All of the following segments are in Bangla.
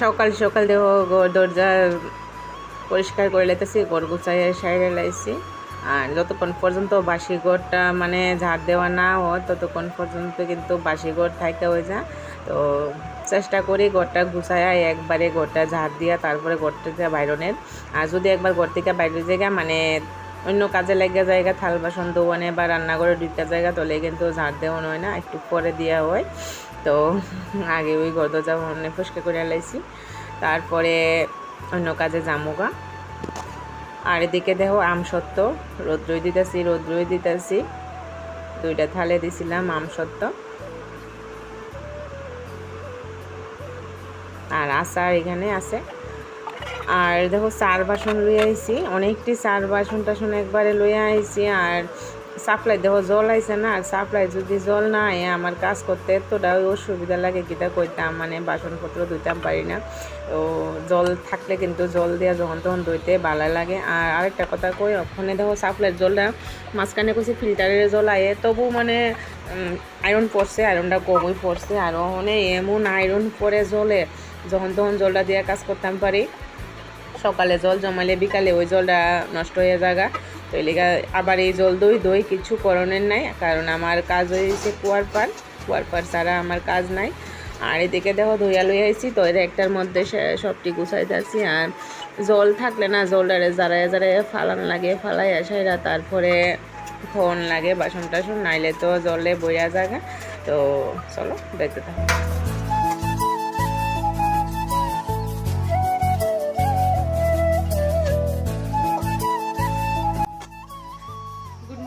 সকাল সকাল দেহ দরজা পরিষ্কার করে লাইতেছি, ঘর গুছাই সাইডে লাইছি। আর যতক্ষণ পর্যন্ত বাসি ঘরটা মানে ঝাড় দেওয়া না হয়, ততক্ষণ পর্যন্ত কিন্তু বাসি ঘর থাকতে হয়ে যায়। তো চেষ্টা করি ঘরটা গুছায় একবারে ঘরটা ঝাড় দিয়া তারপরে ঘরটা দিয়ে বাইরনের আর যদি একবার ঘর থেকে বাইরের জায়গা মানে অন্য কাজে লেগে জায়গা থাল বাসন দোয়ানে বা রান্নাঘরে দুইটা জায়গা তোলে কিন্তু ঝাড় দেওয়া হয় না, একটু পরে দেওয়া হয়। তো আগে ওই দরজা মানে পরিষ্কার করে লাইছি তারপরে অন্য কাজে জামুগা আর এদিকে দেখো আম সত্ত্ব, রৌদ্রই দিতেছি রৌদ্রই দিতেছি। দুইটা থালে দিছিলাম আম সত্ত্ব। আর আচার এখানে আছে। আর দেখো চার বাসন লইয়া অনেকটি চার বাসন টাসন একবারে লইয়া আইছি। আর সাপ্লাই দেখো জল আইছে না, আর সাপ্লাই যদি জল না আয়, আমার কাজ করতে এতটা অসুবিধা লাগে কিটা কইতাম মানে বাসনপত্র ধুইতাম পারি না। তো জল থাকলে কিন্তু জল দেওয়া যখন তখন ধুইতে ভালো লাগে। আর আরেকটা কথা কই, ওখানে দেখো সাপ্লাইয়ের জলটা মাঝখানে কইছি ফিল্টারের জল আয়ে, তবু মানে আয়রন পড়ছে আয়রনটা কমই পড়ছে। আর ওখানে এমন আয়রন পড়ে জলে, যখন তখন জলটা দিয়ে কাজ করতাম পারি। সকালে জল জমালে বিকালে ওই জলটা নষ্ট হয়ে যাগা তো এলিগা আবার এই জল দই দই কিছু করণের নাই, কারণ আমার কাজ হয়েছে কুয়ার পার কুয়ার পার ছাড়া আমার কাজ নাই। আর এদিকে দেখো ধুইয়া লই আইছি, তো এর একটার মধ্যে সবটি গুছাইতে আছি আর জল থাকলে না জলটারে জারায় জারায় ফালান লাগে ফালাই আসাইরা তারপরে ফোন লাগে বাসন টাসন নাইলে তো জলে বইয়া জায়গা। তো চলো, দেখতে থাকো।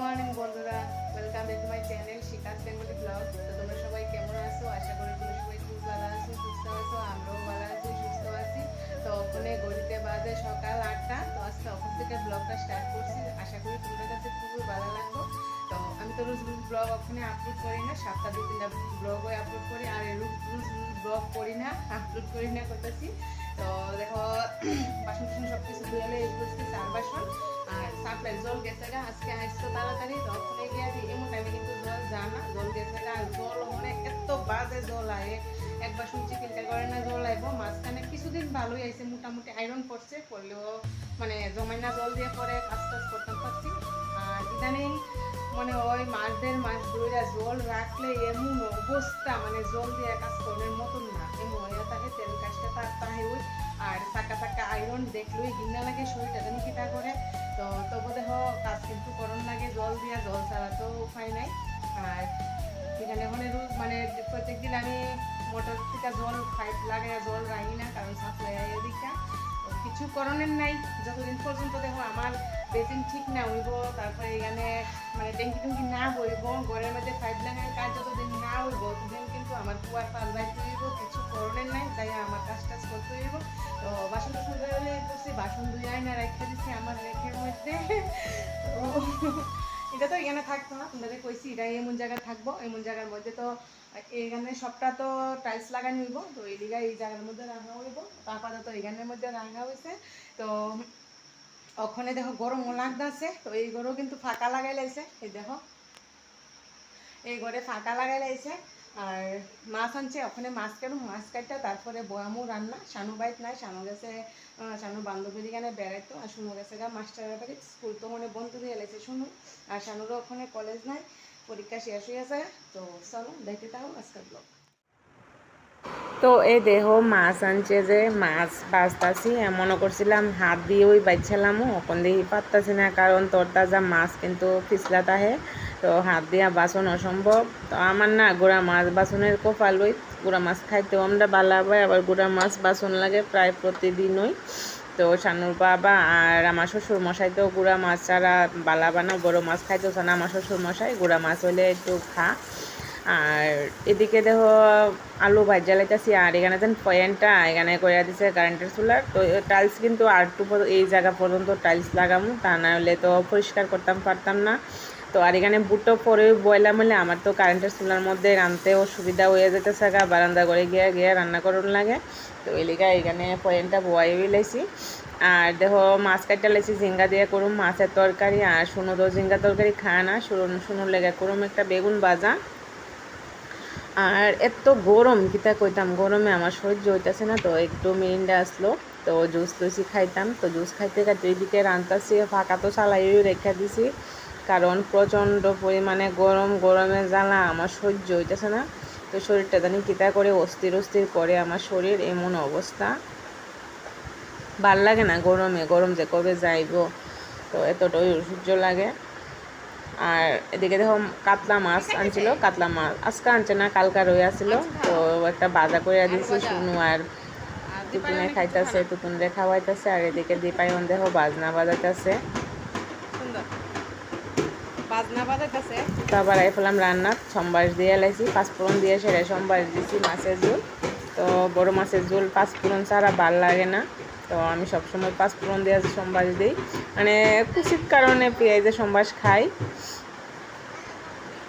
মর্নিং বন্ধুরা। Welcome back to my channel Shikha's Bengali vlog তো তোমরা সবাই কেমন আছো? আশা করি তোমরা সবাই খুব ভালো আছো, সুস্থ আছো, আমরাও ভালো আছি, সুস্থ আছি। তো ওখানে গড়িতে বাজে সকাল আটটা। তো আজকে ওখান থেকে ব্লগটা স্টার্ট করছি। আশা করি তোমাদের কাছে খুবই ভালো লাগল তো আমি তো রোজ রোজ ব্লগ ওখানে আপলোড করি না। সপ্তাহে দুই তিনটা ব্লগও আপলোড করি। আর রোজ রোজ ব্লগ করি না আপলোড করি না করতেছি। তো দেখো বাসন টাসন সব কিছু ধুয়ে করছি চার বাসন। আর সাপ্লাই জল গেছে গা, আজকে আসতো তাড়াতাড়ি দশনে গিয়ে এমন টাইমে কিন্তু জল যা না, জল গেছে গা, আর জল মানে এত বাজে জল আয়ে। একবার শুনছি ফিল্টার করে না জল আইব, মাঝখানে কিছুদিন ভালোই আইছে, মোটামুটি আয়রন পড়ছে, পড়লেও মানে জমাই না জল দিয়ে পরে কাজ টাজ করতে পারছি। আর ইদানিং মানে ওই মাস দেড় মাস ধরে জল রাখলে এমন অবস্থা মানে জল দিয়ে কাজ করার মতন না, এমন থাকে তেল কাজটা তার তাহে ওই চাকা দেখল, এই গিন্না লাগে শরীরটা জানি কিটা করে। তো তবু দেখো কাজ কিন্তু করণ লাগে, জল দিয়া, জল ছাড়া তো উপায় নাই। আর এখানে মানে রোজ মানে প্রত্যেকদিন আমি মোটর থেকে জল পাইপ লাগাই জল রাখি না কারণ সাপ্লাই এদিকটা। কিছু করণের নাই, যতদিন বেসিন ঠিক না হইব, তারপরে এখানে মানে ট্যাঙ্কি টুঙ্কি না হইব, ঘরের মধ্যে পাইপ লাগানোর কাজ যতদিন না হইব, ততদিন কিন্তু আমার কুয়ার পাল যাইতে হইব কিছু করণের নাই, তাই আমার কাজ টাজ করতে হইব। তো বাসন টাসন ধুয়ে করছি বাসন ধুয়ে আইনা রেখে দিচ্ছি আমার রেখের মধ্যে। তো এটা তো এখানে থাকতো না, তোমাদের কইছি এটা এমন জায়গায় থাকব, এমন জায়গার মধ্যে তো এখানে সবটা তো টাইলস লাগানো হইব, তো এই এই জায়গার মধ্যে রাখা হইব আপাতত এখানের মধ্যে রাখা হয়েছে তো ওখানে দেখো গরমও লাগতেছে তো এই ঘরেও কিন্তু ফাঁকা লাগাই লাইছে, এই দেখো। এই ঘরে ফাঁকা লাগাই লাইছে, আর মাছ আনছে, ওখানে মাছ কেন? মাছ কাটটা তারপরে বয়ামও রান্না। শানু বাইত নাই শানু গেছে শানু বান্ধবীর এখানে বেড়াইতো, আর শুনু গেছে গা মাস্টারের বাড়ি স্কুল তো মনে বন্ধ হয়ে গেছে শুনু। আর শানুরও ওখানে কলেজ নাই, পরীক্ষা শেষ হয়ে গেছে, তো চলো দেখতে থাকো আজকের ব্লগ তো এই দেহ মাছ আনছে যে মাছ বাজতাছি মনে করছিলাম হাত দিয়ে ওই বাইছিলাম ওখান দিয়ে পারতাছি না, কারণ তোর তাজা মাছ কিন্তু পিছলা তাহে তো হাত দিয়া বাসন অসম্ভব। তো আমার না গোড়া মাছ বাসনের কপাল ওই গোড়া মাছ খাইতেও আমরা বালা আবার গোড়া মাছ বাসন লাগে প্রায় প্রতিদিনই। তো শানুর বাবা আর আমার শ্বশুর মশাই তো গুড়া মাছ ছাড়া বালা বানা বড় মাছ খাইতেছে না আমার শ্বশুর মশাই গুড়া মাছ হলে একটু খা। আর এদিকে দেখো, আলু ভাজা লাইতেছি, আর এখানে যেন পয়েন্টটা এখানে করে দিছে কারেন্টের চুলার তো টাইলস কিন্তু আর পর- এই জায়গা পর্যন্ত টাইলস লাগামু, তা না হলে তো পরিষ্কার করতাম, পারতাম না। তো আর এখানে বুটো পরে বয়লা মিলে আমার তো কারেন্টের চুলার মধ্যে রাঁধতে অসুবিধা হয়ে যেতেছে গা, বারান্দা করে গিয়ে গিয়ে রান্না করুন লাগে। তো এলিকা এখানে পয়েন্টটা বয়াই লাইছি। আর দেখো, মাছ কাটটা লাইছি, ঝিঙ্গা দিয়ে করুম, মাছের তরকারি, আর শুনো তো ঝিঙ্গা তরকারি খায় না শুনো শুনুর লেগে করুম একটা বেগুন ভাজা। আর এত গরম, কিতা কইতাম, গরমে আমার সহ্য হইতেছে না, তো একটু মিরিন্ডা আসলো, তো জুস টুসি খাইতাম, তো জুস খাইতে খাইতে এদিকে রান্তাছি ফাঁকা তো চালাইও রেখে দিছি, কারণ প্রচণ্ড পরিমাণে গরম, গরমে জ্বালা, আমার সহ্য হইতেছে না, তো শরীরটা জানি কিতা করে অস্থির অস্থির করে আমার শরীর, এমন অবস্থা। ভালো লাগে না গরমে, গরম যে কবে যাইব, তো এতটাই সহ্য লাগে। আর এদিকে দেখো কাতলা মাছ আনছিল কাতলা মাছ। আজকে আনছে না কালকা রয়ে আসছিল তো একটা বাজা করে দিয়েছি শুনু আর তুতুনে খাইতেছে তুতুনরে খাওয়াইতেছে। আর এদিকে দীপায়ন দেখো বাজনা বাজাইতেছে। সুন্দর। বাজনা বাজাইতেছে। তারপর আই ফেলাম রান্না সোমবার দিয়ে এলাইছি পাঁচফোড়ন দিয়ে সেরে সোমবার দিয়েছি মাছের ঝোল। তো বড় মাছের ঝোল পাঁচফোড়ন ছাড়া ভালো লাগে না। তো আমি সবসময় পাঁচফোড়ন দিয়ে সোমবার দিই। মানে কুচিত কারণে পেঁয়াজে সোমবার খাই।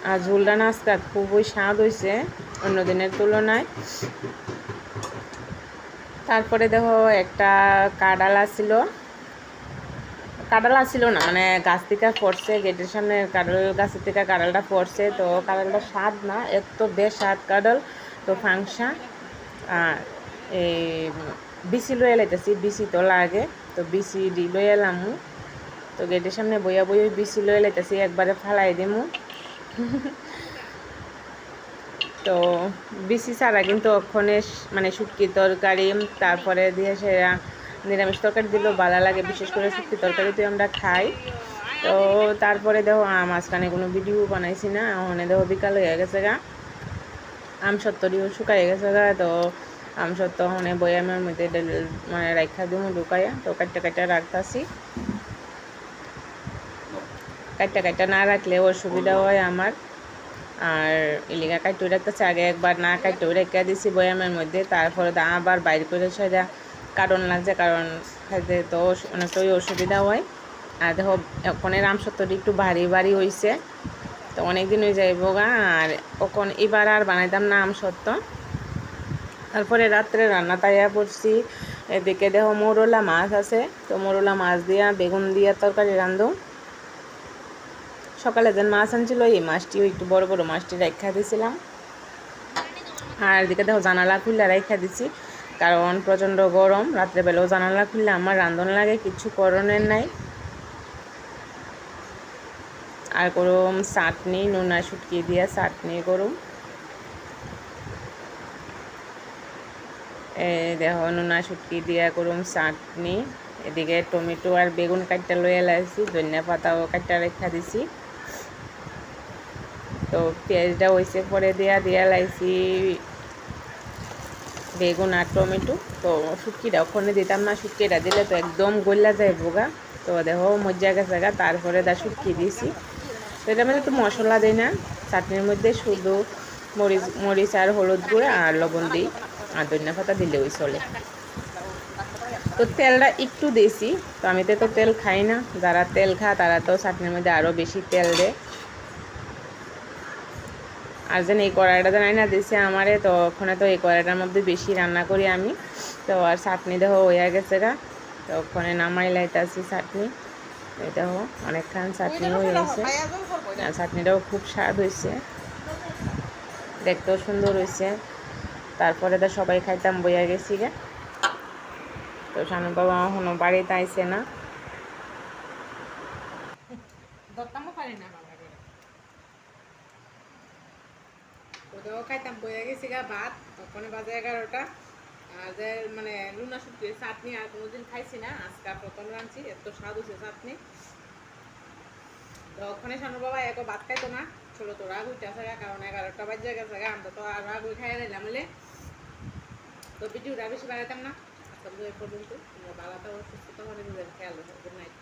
আর ঝোলটা না আজকে খুবই স্বাদ হয়েছে অন্য দিনের তুলনায়। তারপরে দেখো একটা কাডালা ছিল কাঁঠাল ছিল না মানে গাছ থেকে পড়ছে, গেটের সামনে কাঁঠাল গাছের থেকে কাঁঠালটা পড়ছে। তো কাঁঠালটা স্বাদ না, এত বেশ স্বাদ কাঁঠাল তো ফাংশা আর এই বিসি লয়ে লাইতেছি, বিসি তো লাগে, তো বিসি দি লয়ে এলাম তো গেটের সামনে বইয়া বই বিসি লয়ে লাইতেছি, একবারে ফালাই দিমু। তো বিসি ছাড়া কিন্তু ওখানে মানে শুটকি তরকারি, তারপরে দিয়ে সেরা নিরামিষ তরকারি দিলেও ভালো লাগে, বিশেষ করে শুটকি তরকারিতে আমরা খাই। তো তারপরে দেখো মাঝখানে কোনো ভিডিও বানাইছি না, ওখানে দেখো বিকাল হয়ে গেছে গা। আম সত্তরিও শুকাই গেছে গা, তো আম সত্য ওখানে বয়ামের মধ্যে মানে রাখা দিমু ঢুকাইয়া তো কাটটা কাটটা রাখতাছি। কাটটা কাটটা না রাখলে অসুবিধা হয় আমার। আর ইলিগা কাটতে রাখতেছে আগে একবার না কাটতে রেখে দিছি বয়ামের মধ্যে। তারপরে আবার বাইর করে সেটা কারণ লাগছে কারণ খাইতে তো অনেকটাই অসুবিধা হয়। আর দেখো এখন রাম সত্তরটি একটু ভারী ভারী হয়েছে তো অনেক দিন হয়ে যাইব গা আর কখন এবার আর বানাইতাম না আম সত্য তারপরে রাত্রে রান্না তাইয়া করছি। এদিকে দেখো মোরলা মাছ আছে, তো মোরলা মাছ দিয়া বেগুন দিয়া তরকারি রান্ধো। সকালে যেন মাছ আনছিল, এই মাছটিও একটু বড় বড় মাছটি রাখা দিয়েছিলাম আর এদিকে দেখো জানালা খুললে রাখা দিছি। কারণ প্রচণ্ড গরম, রাত্রেবেলাও জানালা খুললে, আমার রান্ধন লাগে, কিছু করণের নাই। আর করুম চাটনি, নুনা শুটকি দিয়া চাটনি করুম দেখো, নুনা শুটকি দিয়া করুম চাটনি। এদিকে টমেটো আর বেগুন কাটটা লয়ে লাইছি ধনিয়া পাতাও কাটটা রেখা দিছি। তো পেঁয়াজটা হয়েছে পরে দিয়া দিয়া লাইছি বেগুন আর টমেটো। তো শুটকিটা ওখানে দিতাম না, শুটকিটা দিলে তো একদম গল্লা যায় বোগা। তো দেখো মজা গেছে গা, তারপরে দা শুটকি দিয়েছি তো এটা মানে তো মশলা দিই না, চাটনির মধ্যে শুধু মরিচ মরিচ আর হলুদ গুঁড়ো আর লবণ দিই। আর ধনিয়া পাতা দিলে ওই চলে। তো তেলটা একটু দিয়েছি তো আমি তো তেল খাই না। যারা তেল খায়, তারা তো চাটনির মধ্যে আরও বেশি তেল দেয়। আর যেন এই কড়াইটা যেন না দিছে আমারে তো ওখানে তো এই কড়াইটার মধ্যে বেশি রান্না করি আমি। তো আর চাটনি দেখো হয়ে গেছে গা। তো ওখানে নামাই লাইতাছি চাটনি। দেখো অনেকখান চাটনি হয়ে গেছে। চাটনিটাও খুব স্বাদ হয়েছে দেখতেও সুন্দর হয়েছে তারপরে তো সবাই খাইতাম, বইয়া গেছি গে। তো শানু বাবা এখনও বাড়িতে আইছে না। খাইতাম ভাত ওখানে বাজে এগারোটা। মানে আর কোনোদিন খাইছি না প্রথম রাঁধছি, এত স্বাদ তো ওখানে শানু বাবা এক ভাত খাইতো না, ছোট তো রাগ উঠে আসে কারণ এগারোটা বাজে গেছে আমরা তো আর রাগ উঠে খাইয়ে নিলাম তো ভিডিওটা বেশি বাড়াতাম না। আজকে এই পর্যন্ত তোমরা বাড়াতে সুস্থ হলে নিজের খেয়াল রাখো গুড নাইট